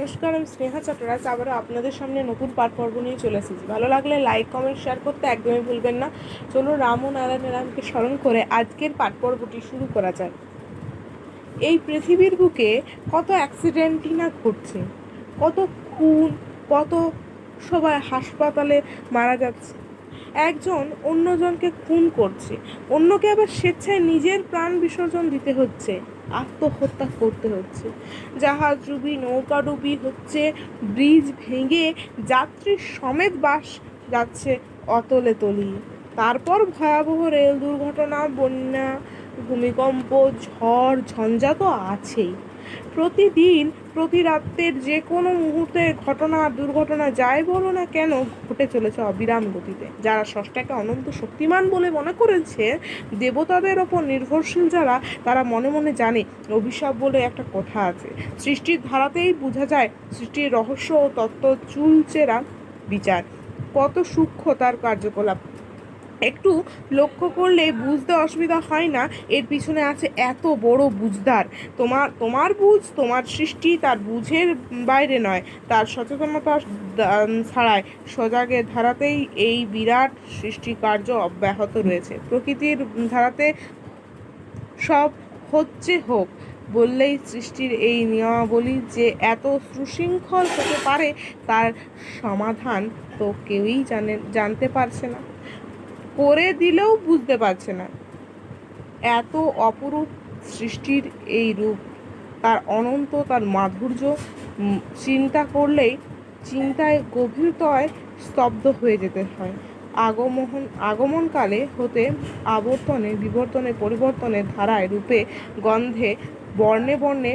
নমস্কার আমি স্নেহা চট্টরাজ আবারও আপনাদের সামনে নতুন পাঠ পর্ব নিয়ে চলে এসেছি। ভালো লাগলে লাইক কমেন্ট শেয়ার করতে একদমই ভুলবেন না। চলো রাম ও নারায়ণ রামকে স্মরণ করে আজকের পাঠ পর্বটি শুরু করা যায় এই পৃথিবীর বুকে কত অ্যাক্সিডেন্টই না ঘটছে, কত খুন, কত সবাই হাসপাতালে মারা যাচ্ছে একজন অন্যজনকে খুন করছে। অন্যকে আবার স্বেচ্ছায় নিজের প্রাণ বিসর্জন দিতে হচ্ছে, আত্মহত্যা করতে হচ্ছে। জাহাজ ডুবি, নৌকা ডুবি হচ্ছে, ব্রিজ ভেঙে যাত্রী সমেত বাস যাচ্ছে অতলে তলিয়ে তারপর ভয়াবহ রেল দুর্ঘটনা, বন্যা, ভূমিকম্প, ঝড়, ঝঞ্ঝা তো আছেই। প্রতিদিন, প্রতি রাত্রের যে কোনো মুহূর্তে ঘটনা, দুর্ঘটনা যাই বলো না কেন, ঘটে চলেছে অবিরাম গতিতে। যারা ষষ্ঠাকে অনন্ত শক্তিমান বলে মনে করেছে, দেবতাদের ওপর নির্ভরশীল যারা, তারা মনে মনে জানে, অভিশাপ বলে একটা কথা আছে। সৃষ্টির ধারাতেই বোঝা যায়, সৃষ্টির রহস্য ও তত্ত্ব চুলচেরা বিচার। কত সূক্ষ্ম তার কার্যকলাপ। একটু লক্ষ্য করলে বুঝতে অসুবিধা হয় না। এর পিছনে আছে এত বড় বুঝদার। তোমার তোমার বুঝ, তোমার সৃষ্টি তার বুঝের বাইরে নয়। তার সচেতনতা ছাড়াই সজাগের ধারাতেই এই বিরাট সৃষ্টি কার্য অব্যাহত রয়েছে। প্রকৃতির ধারাতে সব হচ্ছে হোক, বললেই সৃষ্টির এই নিয়মাবলী যে এত সুশৃঙ্খল হতে পারে, তার সমাধান তো কেউই জানে, জানতে পারছে না। করে দিলেও বুঝতে পারছে না। এত অপরূপ সৃষ্টির এই রূপ, তার অনন্ত, তার মাধুর্য চিন্তা করলেই চিন্তায় গভীরতয় স্তব্ধ হয়ে যেতে হয়। আগমন আগমনকালে হতে আবর্তনে, বিবর্তনে পরিবর্তনের ধারায় রূপে গন্ধে বর্ণে বর্ণে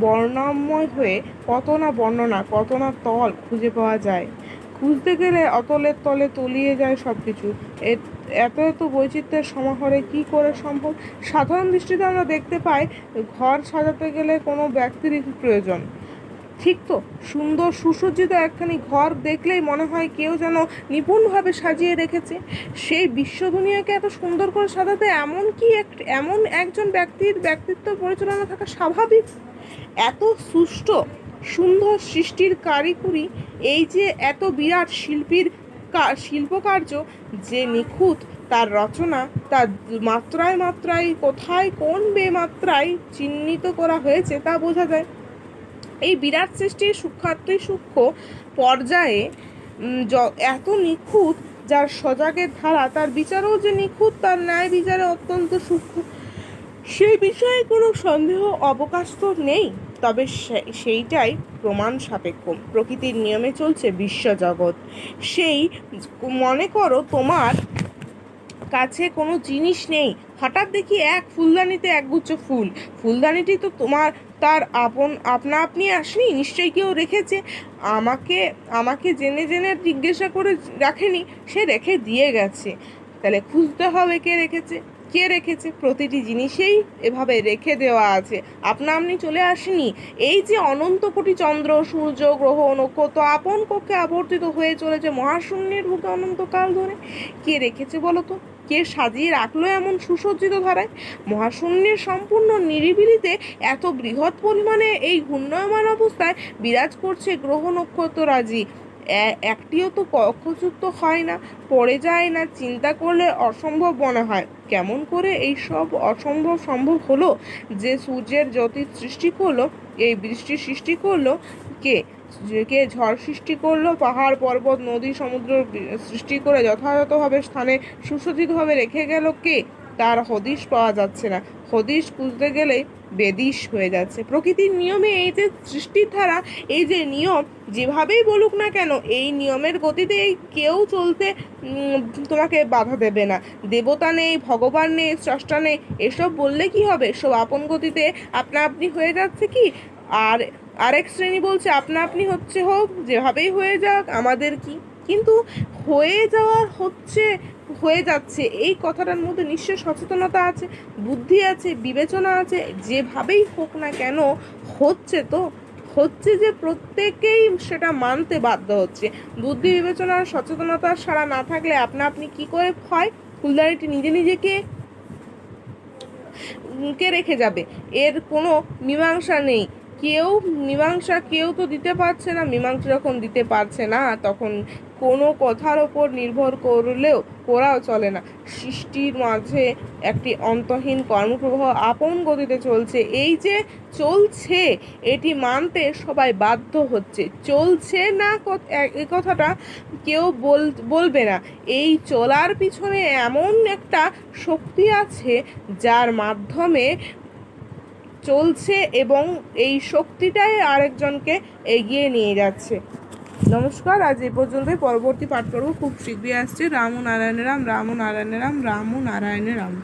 বর্ণাময় হয়ে কত না বর্ণনা, কত না তল খুঁজে পাওয়া যায়। খুঁজতে গেলে অতলের তলে তলিয়ে যায় সব কিছু এত এত বৈচিত্র্যের সমাহারে কি করে সম্ভব? সাধারণ দৃষ্টিতে আমরা দেখতে পাই, ঘর সাজাতে গেলে কোনো ব্যক্তির প্রয়োজন। ঠিক তো, সুন্দর সুসজ্জিত একখানি ঘর দেখলেই মনে হয় কেউ যেন নিপুণভাবে সাজিয়ে রেখেছে। সেই বিশ্ব দুনিয়াকে এত সুন্দর করে সাজাতে এমন কি এক, এমন একজন ব্যক্তির ব্যক্তিত্ব পরিচালনা থাকা স্বাভাবিক? এত সুষ্ঠু সুন্দর সৃষ্টির কারিকুরি এই যে এত বিরাট শিল্পীর শিল্পকার্য যে নিখুঁত, তার রচনা, তার মাত্রায় মাত্রায় কোথায় কোন বেমাত্রায় চিহ্নিত করা হয়েছে তা বোঝা যায়। এই বিরাট সৃষ্টির সূক্ষ্মাতি সূক্ষ্ম পর্যায়ে এত নিখুঁত, যার সজাগের ধারা, তার বিচারও যে নিখুঁত, তার ন্যায় বিচারে অত্যন্ত সূক্ষ্ম। সেই বিষয়ে কোনো সন্দেহ, অবকাশ তো নেই। তবে সেইটাই প্রমাণ সাপেক্ষ। প্রকৃতির নিয়মে চলছে বিশ্বজগৎ। সেই মনে করো তোমার কাছে কোনো জিনিস নেই। হঠাৎ দেখি এক ফুলদানিতে একগুচ্ছ ফুল। ফুলদানিটি তো তোমার, তার আপন, আপনা আপনি আসেনি? নিশ্চয়ই কেউ রেখেছে। আমাকে আমাকে জেনে জেনে জিজ্ঞাসা করে রাখেনি। সে রেখে দিয়ে গেছে। তাহলে খুঁজতে হবে কে রেখেছে? কে রেখেছে, প্রতিটি জিনিসেই এভাবে রেখে দেওয়া আছে। আপনা আপনি চলে আসেনি। এই যে অনন্ত কোটি চন্দ্র, সূর্য, গ্রহ, নক্ষত্র আপন কক্ষে আবর্তিত হয়ে চলেছে মহাশূন্যের বুকে অনন্তকাল ধরে। কে রেখেছে বলো তো? কে সাজিয়ে রাখল এমন সুসজ্জিত ধারায়? মহাশূন্যের সম্পূর্ণ নিরিবিলিতে এত বৃহৎ পরিমাণে এই ঘূর্ণয়মান অবস্থায় বিরাজ করছে গ্রহ নক্ষত্ররাজি। একটিও তো কক্ষযুক্ত হয় না, পড়ে যায় না, চিন্তা করলে অসম্ভব মনে হয়। কেমন করে এই সব অসম্ভব সম্ভব হলো? যে সূর্যের জ্যোতির সৃষ্টি করল, এই বৃষ্টির সৃষ্টি করল, কে? কে ঝড় সৃষ্টি করল, পাহাড়, পর্বত, নদী, সমুদ্র সৃষ্টি করে যথাযথভাবে স্থানে সুসজ্জিতভাবে রেখে গেল কে? তার হদিশ পাওয়া যাচ্ছে না। হদিশ খুঁজতে গেলে বেদিশ হয়ে যাচ্ছে। প্রকৃতির নিয়মে এই যে সৃষ্টির ধারা এই যে নিয়ম, যেভাবেই বলুক না কেন, এই নিয়মের গতিতে কেউ চলতে তোমাকে বাধা দেবে না। দেবতা নেই, ভগবান নেই, স্রষ্টা নেই, এসব বললে কি হবে? সব আপন গতিতে আপনা আপনি হয়ে যাচ্ছে কি? আর আরেক শ্রেণি বলছে আপনা আপনি হচ্ছে হোক, যেভাবেই হয়ে যাক, আমাদের কি? কিন্তু হয়ে যাওয়ার হচ্ছে, হয়ে যাচ্ছে। এই কথাটার মধ্যে নিশ্চয় সচেতনতা আছে, বুদ্ধি আছে, বিবেচনা আছে, যেভাবেই হোক না কেন হচ্ছে তো, হচ্ছে যে প্রত্যেকেই সেটা মানতে বাধ্য হচ্ছে। বুদ্ধি, বিবেচনা, সচেতনতা সারা না থাকলে আপনা আপনি কি করে হয়? ফুলদারিটি নিজে নিজেকে কে রেখে যাবে? এর কোনো মীমাংসা নেই। কেউ, মীমাংসা কেউ তো দিতে পারছে না, মীমাংসা যখন দিতে পারছে না, তখন কোনো কথার ওপর নির্ভর করলেও করাও চলে না। সৃষ্টির মাঝে একটি অন্তহীন কর্মপ্রবাহ আপন গতিতে চলছে। এই যে চলছে, এটি মানতে সবাই বাধ্য হচ্ছে। চলছে না কত- এ- এ কথাটা কেউ বল বলবে না। এই চলার পিছনে এমন একটা শক্তি আছে যার মাধ্যমে চলছে এবং এই শক্তিটাই আরেকজনকে এগিয়ে নিয়ে যাচ্ছে। নমস্কার, আজ এই পর্যন্তই। পরবর্তী পাঠ পর্ব খুব শীঘ্রই আসছে। রাম নারায়ণ রাম রাম নারায়ণ রাম রাম নারায়ণ রাম।